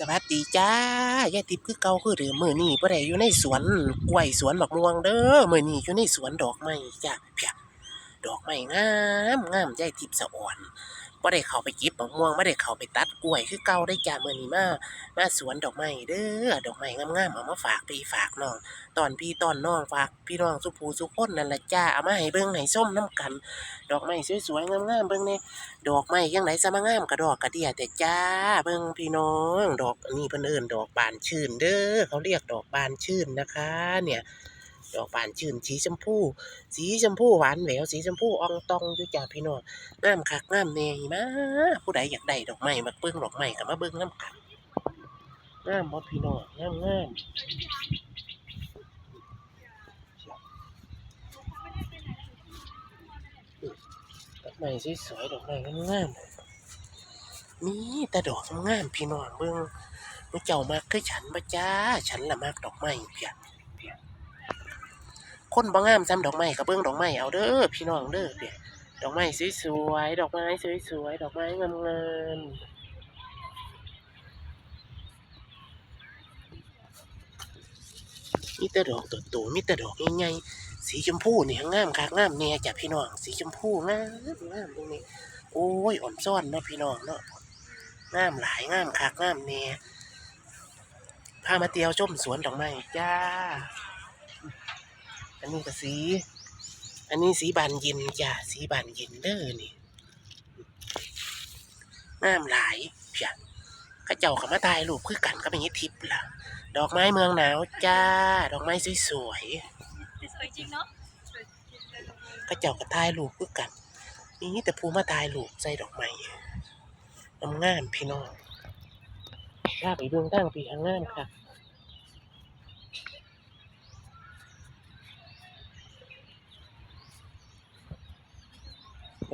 สวัสดีจ้ายายติบคือเก่าคือเดิมมือนี่บ่ได้อยู่ในสวนกล้วยสวนบักม่วงเด้อมือนี่อยู่ในสวนดอกไม้จ้ะเพียดอกไม้งามงามยายติบสะอ่อน บ่ได้เข้าไปเก็บบักม่วงบ่ได้เข้าไปตัดกล้วยคือเก่าได้จ้ะมื้อนี้มามาสวนดอกไม้เด้อดอกไม้งามๆเอามาฝากพี่ฝากน้องตอนพี่ตอนน้องฝากพี่น้องสุผู้สุคนนั่นล่ะจ้าเอามาให้เบิ่งให้ส้มน้ำกัน ดอกไม้สวยๆงามๆเบิ่งแหน่ดอกไม้ยังไหนสมางามกระดอกกระเดียแต่จ้าเบิ่งพี่น้องดอกนนี้เพิ่นเอิ้นดอกบานชื่นเด้อเขาเรียกดอกบานชื่นนะคะ เนี่ย ดอกบานชื่นสีชมพู สีชมพูหวานแหววสีชมพูอองตองอยู่จ้าพี่น้องงามคักงามแน่มาผู้ใดอยากได้ดอกไม้มาเบิ่งดอกไม้ก็มาเบิ่งน้ำกันงามบ่พี่น้องงามงามดอกไม้สวยๆดอกไม้งามๆมีแต่ดอกงามพี่น้องเบิ่งมื้อเจ้ามักคือฉันบ่จ้า ฉันละมักดอกไม้เพียเพีย คนบ่งามซ้ำดอกไม้ก็เบิ่งดอกไม้เอาเด้อพี่น้องเด้อเพียดอกไม้สวยๆดอกไม้สวยๆดอกไม้งามๆมีแต่ดอกโตมีแต่ดอกใหญ่ๆสีชมพูนี่งามคักงามแน่จ้ะพี่น้องสีชมพูงามงามตรงนี้โอ้ยอ่อนซ่อนเนาะพี่น้องเนาะงามหลายงามคักงามแน่พามาเตียวชมสวนดอกไม้จ้า นนี้ก็สี อันนี้สีบานเย็นจ้าสีบานเย็นเด้อนี่งามหลายเพียเข้าเจ้าเขามาถ่ายรูปคือกันก็เป็นยี่ทิพย์ล่ะ ดอกไม้เมืองหนาวจ้า ดอกไม้สวยสวยจริงเนาะๆเข้าเจ้าก็ถ่ายรูปคือกันนี่แต่ผู้มาถ่ายรูปใส่ดอกไม้งามๆพี่น้องถ้าไปเบื้องตั้งปีข้างงามค่ะ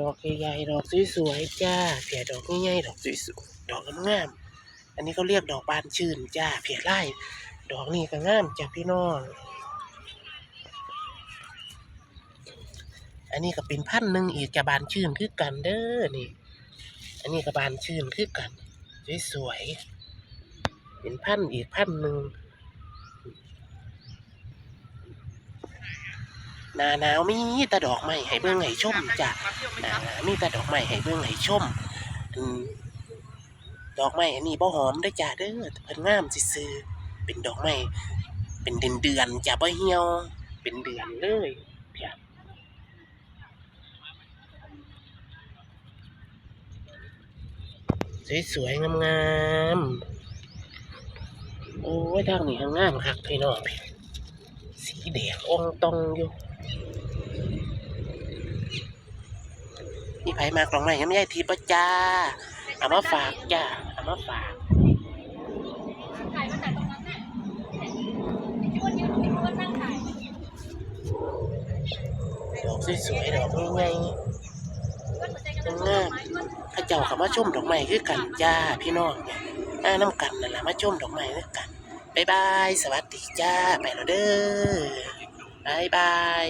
ดอกใหญ่ๆดอกสวยๆจ้าเพียดอกใหญ่ๆดอกสวยๆดอกงามๆอันนี้เขาเรียกดอกบานชื่นจ้าเพียไร่ดอกนี้ก็งามจ้าพี่น้อง อันนี้ก็เป็นพันธุ์หนึ่งอีกจะบานชื่นคือกันเด้อนี่ อันนี้ก็บานชื่นคือกันสวยๆเป็นพันธุ์อีกพันธุ์หนึ่ง หน้าหนาวมีแต่ดอกไม้ให้เบิ่งให้ชมจ้ะอ่ามีแต่ดอกไม้ให้เบิ่งให้ชมอืมดอกไม้อันนี้บ่หอมเด้อจ้าเด้อเพิ่นงามซื่อๆเป็นดอกไม้เป็นเดือนเดือนๆจ้ะบ่เหี่ยว เป็นเดือนเลยเพียสวยๆงามๆโอ้ยทางนี้งามคักพี่น้องพี่สีแดงอ่องตองอยู่ มีไผมากลองใหม่ยังไม่ใช่ทีปะจ้าเอามาฝากจ้าเอามาฝากถ่ายมาจากตรงนั้นน่ะที่อ้วนยืนที่อ้วนนั่งถ่ายดอกสวยๆดอกงายอ้วนสนใจกันๆนะงามข้าเจ้าเขามาชมดอกไม้คือกันจ้าพี่น้องเนี่ยมาน้ำกันนั่นแหละมาชมดอกไม้คือกันบายบาย สวัสดีจ้า ไปแล้วเด้อบายบาย